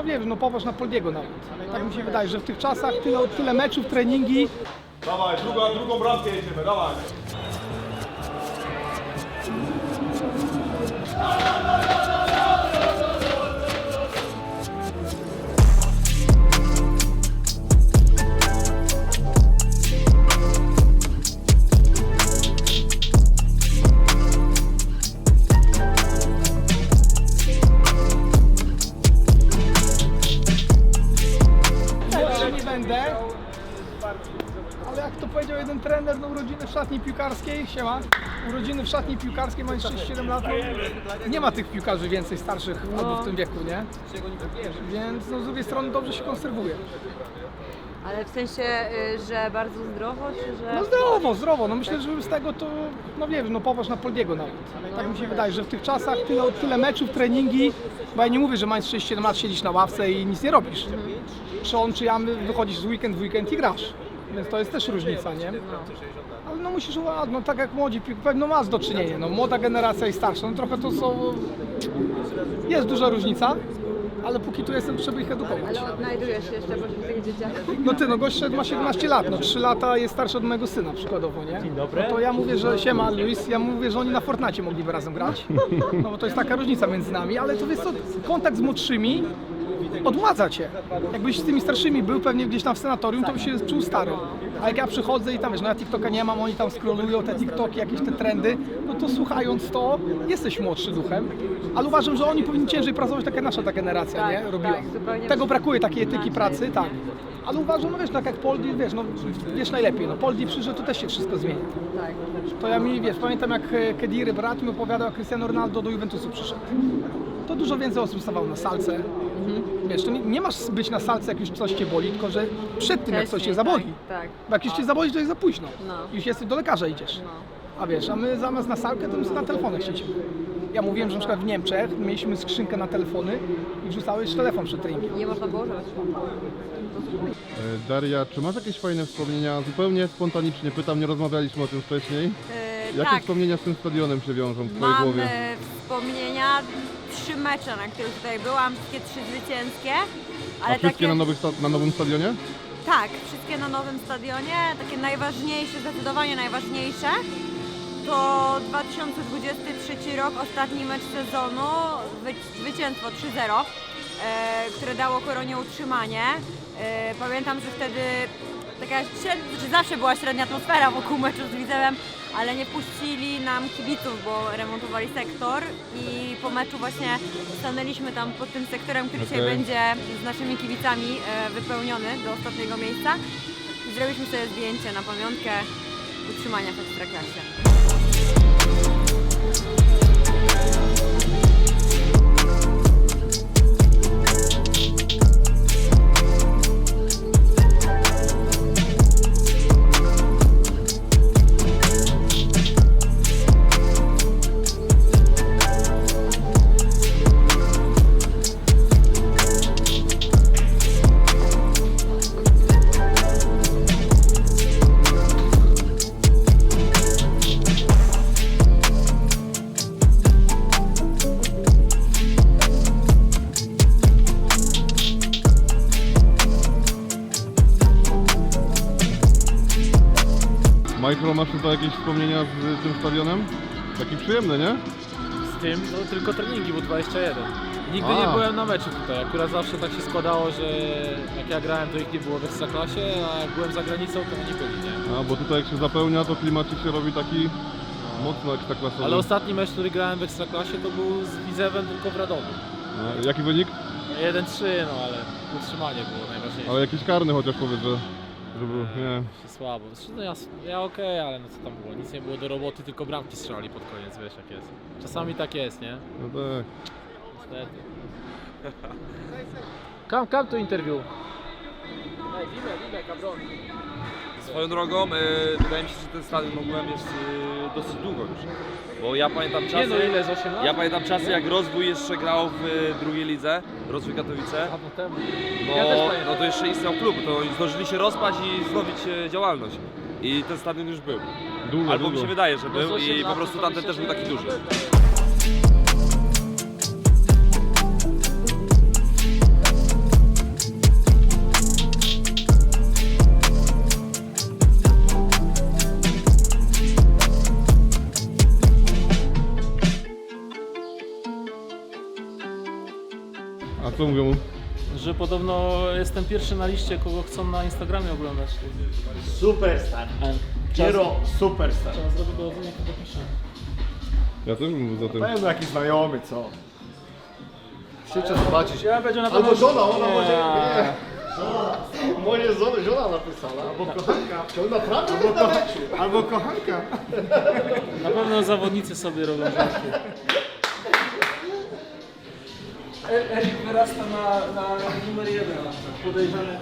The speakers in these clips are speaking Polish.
no wiem, no popatrz na Poldiego nawet. Tak mi się wydaje, że w tych czasach tyle, tyle meczów, treningi, Dawaj, druga, drugą bramkę jedziemy, dawaj. W szatni piłkarskiej, siema, urodziny w szatni piłkarskiej mają 6-7 lat, no, nie ma tych piłkarzy więcej starszych albo w tym wieku, nie? Więc no, z drugiej strony dobrze się konserwuje. Ale w sensie, y, że bardzo zdrowo, czy że... No zdrowo, zdrowo, no myślę, że z tego to, no wiem, no popatrz na Poldiego nawet. Tak mi się wydaje, że w tych czasach tyle, tyle meczów, treningi, bo ja nie mówię, że mając 6-7 lat siedzisz na ławce i nic nie robisz. Czy on, czy ja, wychodzisz z weekend w weekend i grasz. Więc to jest też różnica, nie? Ale no musisz uważać, no tak jak młodzi, pewno masz do czynienia, no młoda generacja i starsza, no trochę to są, jest duża różnica, ale póki tu jestem, trzeba ich edukować. Ale odnajdujesz się jeszcze pośród tych dzieciaków. No ty, no gość ma 17 lat, no 3 lata jest starszy od mojego syna przykładowo, nie? Dzień dobry. No to ja mówię, że siema Luis, ja mówię, że oni na Fortnite mogliby razem grać, no bo to jest taka różnica między nami, ale to jest co, kontakt z młodszymi odmładza cię. Jakbyś z tymi starszymi był pewnie gdzieś tam w senatorium, to byś się czuł stary. A jak ja przychodzę i tam wiesz, no ja TikToka nie mam, oni tam scrollują te TikToki, jakieś te trendy, no to słuchając to, jesteś młodszy duchem, ale uważam, że oni powinni ciężej pracować, taka nasza ta generacja, Tak, nie? Robiła. tak, Tego brakuje, takiej etyki pracy, tak. Ale uważam, no wiesz, tak jak Poldi, wiesz, no wiesz najlepiej, no Poldi przyszedł, to też się wszystko zmieni. Tak. To ja mi, wiesz, pamiętam jak e, Kediri, brat mi opowiadał, jak Cristiano Ronaldo do Juventusu przyszedł. To dużo więcej osób stawało na salce. Wiesz, to nie, nie masz być na salce, jak już coś cię boli, tylko że przed tym, jak coś cię Wcześniej, zaboli. Tak, tak. Bo jak już cię zaboli, to jest za późno. No. Już jesteś do lekarza idziesz. No. A wiesz, a my zamiast na salkę, to my sobie na telefonach siedzimy. Ja mówiłem, że na przykład w Niemczech mieliśmy skrzynkę na telefony i wrzucałeś telefon przed treningiem. Nie można było używać. E, Daria, czy masz jakieś fajne wspomnienia? Zupełnie spontanicznie pytam, nie rozmawialiśmy o tym wcześniej. Yy, Jakie tak, wspomnienia z tym stadionem się wiążą w Twojej mam głowie? e, wspomnienia, trzy mecze, na których tutaj byłam, wszystkie trzy zwycięskie. A Ale wszystkie takie, na, nowych na nowym stadionie? Tak, wszystkie na nowym stadionie. Takie najważniejsze, zdecydowanie najważniejsze. To 2023 rok, ostatni mecz sezonu, wy- zwycięstwo 3-0, e, które dało Koronie utrzymanie. E, pamiętam, że wtedy taka średnia, że zawsze była średnia atmosfera wokół meczu z Widzewem, ale nie puścili nam kibiców, bo remontowali sektor i po meczu właśnie stanęliśmy tam pod tym sektorem, który dzisiaj Okej. będzie z naszymi kibicami e, wypełniony do ostatniego miejsca. I zrobiliśmy sobie zdjęcie na pamiątkę utrzymania w Ekstraklasie. Tutaj jakieś wspomnienia z tym stadionem? Taki przyjemny, nie? Z tym, no tylko treningi, bo 21. Nigdy A. nie byłem na meczu tutaj, akurat zawsze tak się składało, że jak ja grałem to ich nie było w Ekstraklasie, a jak byłem za granicą to oni byli, nie? A, bo tutaj jak się zapełnia, to klimacik się robi taki mocno ekstraklasowy. Ale ostatni mecz, który grałem w Ekstraklasie to był z Widzewem tylko w Radomiu. A, Jaki wynik? 1-3, no ale utrzymanie było najważniejsze. Ale jakiś karny chociaż powiedz, że... Żeby, nie. Się słabo. Zresztą no ja, ja okej, ale no co tam było, nic nie było do roboty, tylko bramki strzelali pod koniec, wiesz jak jest. Czasami tak jest, nie? No tak. Niestety. Come, come to interview. Swoją drogą, e, wydaje mi się, że ten stadion mogłem jest e, dosyć długo już. Bo ja pamiętam czasy. Nie no ile, z 8 lat? Ja pamiętam czasy jak rozwój jeszcze grał w e, drugiej lidze, rozwój Katowice. Dawno temu. No, Ja też pamiętam. no to jeszcze istniał klub, to zdążyli się rozpaść i wznowić e, działalność. I ten stadion już był. Długo, Albo mi się wydaje, że No był 8 i po prostu tamten też był taki duży. Co mówią? Że podobno jestem pierwszy na liście, kogo chcą na Instagramie oglądać. Superstar. Giro superstar. Trzeba zrobić dochodzenie, kto pisze. Ja też bym był za tym. Pewno jakiś znajomy, co? Chcecie zobaczyć. Ja będzie na Albo pewno... żona, ona Nie. może... Nie. Moje żony, żona napisała. Albo kochanka. Czy on naprawdę albo, kocha... albo kochanka. Na pewno zawodnicy sobie robią żarty. Erik wyrasta na, na numer jeden. Podejrzany.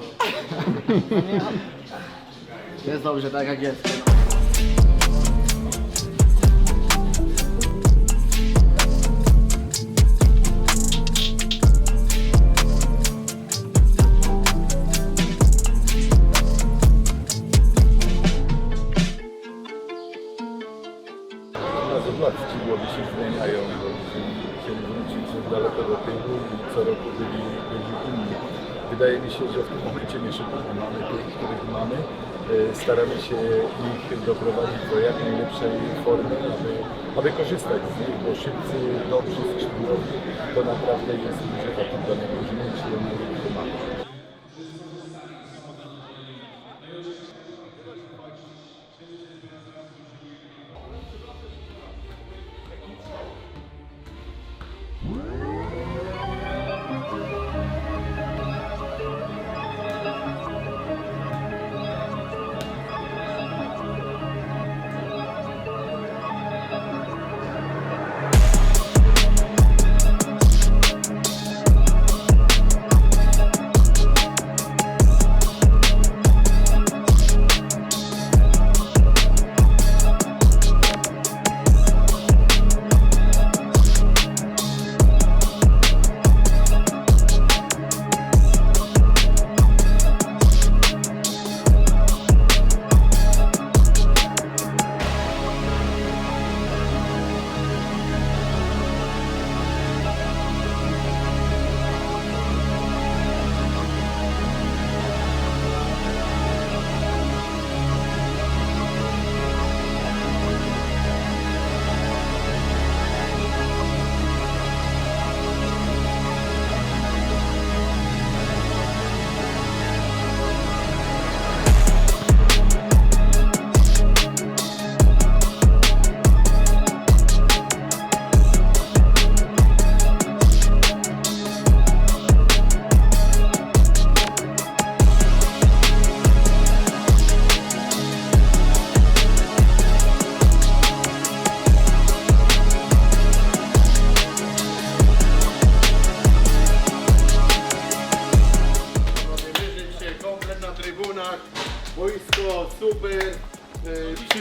Jest dobrze, tak jak jest. Na zobaczcie, głowy się zmieniają, chcieli wrócić daleko do tyłu i co roku byli, byli inni. Wydaje mi się, że w tym momencie nie szukamy. Mamy tych, których mamy. E, Staramy się ich doprowadzić do jak najlepszej formy, aby, aby korzystać z nich, bo szybcy, dobrzy, skrzydłowi to naprawdę jest atut dla drużyny,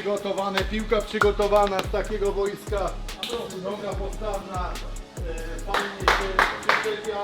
Przygotowane, piłka przygotowana z takiego wojska. Noga postawna. e, Fajnie się przyczepia.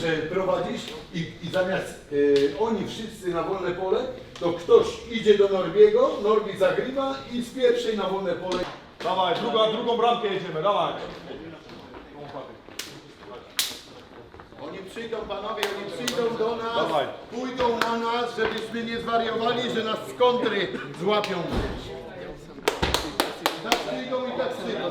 Że prowadzisz i, i zamiast y, oni wszyscy na wolne pole, to ktoś idzie do Norbiego, Norbi zagrywa i z pierwszej na wolne pole. Dawaj, druga, drugą bramkę jedziemy, dawaj. Oni przyjdą, panowie, oni przyjdą do nas, Dawaj. pójdą na nas, żebyśmy nie zwariowali, że nas z kontry złapią. Tak przyjdą i tak przyjdą.